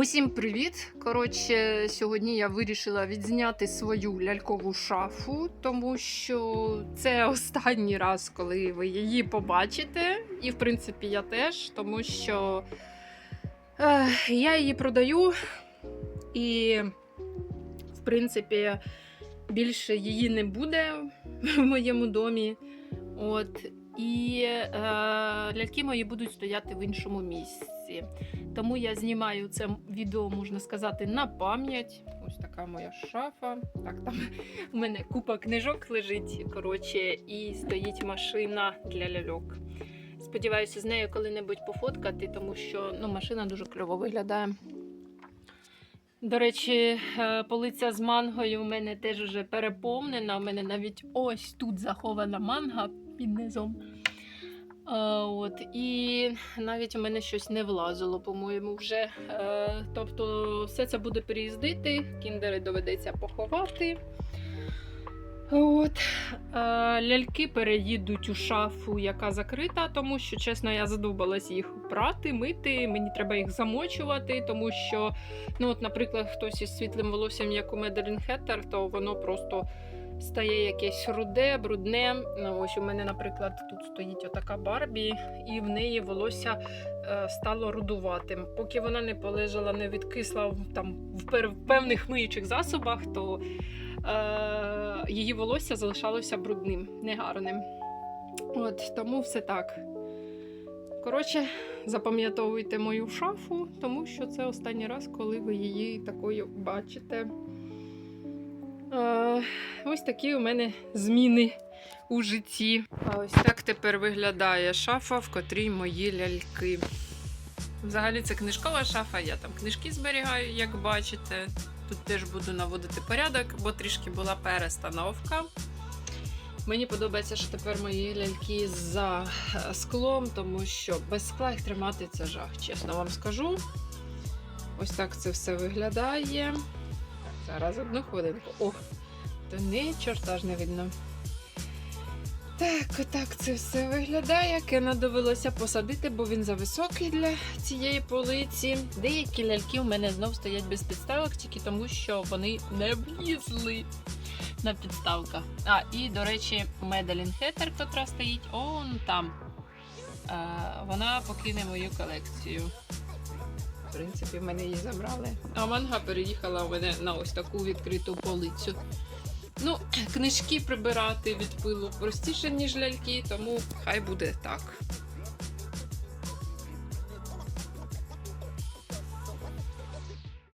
Усім привіт! Коротше, сьогодні я вирішила відзняти свою лялькову шафу, тому що це останній раз, коли ви її побачите. І, в принципі, я теж, тому що е, я її продаю, і, в принципі, більше її не буде в моєму домі. От. І е, ляльки мої будуть стояти в іншому місці. Тому я знімаю це відео, можна сказати, на пам'ять. Ось така моя шафа. Так, там у мене купа книжок лежить, коротше, і стоїть машина для ляльок. Сподіваюся, з нею коли-небудь пофоткати, тому що ну, машина дуже кльово виглядає. До речі, е, полиця з мангою у мене теж вже переповнена. У мене навіть ось тут захована манга під низом. А, от, і навіть у мене щось не влазило, по-моєму, вже. Е, тобто, все це буде переїздити, кіндери доведеться поховати. От. Е, ляльки переїдуть у шафу, яка закрита, тому що, чесно, я задовбалась їх прати, мити. Мені треба їх замочувати, тому що, ну, от, наприклад, хтось із світлим волоссям, як у Меделін Хеттер, то воно просто стає якесь руде, брудне. Ну, Ось у мене, наприклад, тут стоїть отака Барбі, і в неї волосся е, стало рудуватим. Поки вона не полежала, не відкисла там в певних миючих засобах, то е, її волосся залишалося брудним, негарним. От тому все так. Коротше, запам'ятовуйте мою шафу, тому що це останній раз, коли ви її такою бачите. Ось такі у мене зміни у житті. А ось так тепер виглядає шафа, в котрій мої ляльки. Взагалі це книжкова шафа, я там книжки зберігаю, як бачите. Тут теж буду наводити порядок, бо трішки була перестановка. Мені подобається, що тепер мої ляльки за е, склом, тому що без скла їх тримати це жах, чесно вам скажу. Ось так це все виглядає. Зараз одну хвилинку. Ох, то не чорта ж не видно. Так, отак це все виглядає. Кена довелося посадити, бо він зависокий для цієї полиці. Деякі ляльки у мене знов стоять без підставок, тільки тому, що вони не влізли на підставках. А, і, до речі, Медалін Хеттер, котра стоїть он там. Е, вона покине мою колекцію. В принципі, в мене її забрали. А манга переїхала у мене на ось таку відкриту полицю. Ну, книжки прибирати від пилу простіше, ніж ляльки, тому хай буде так.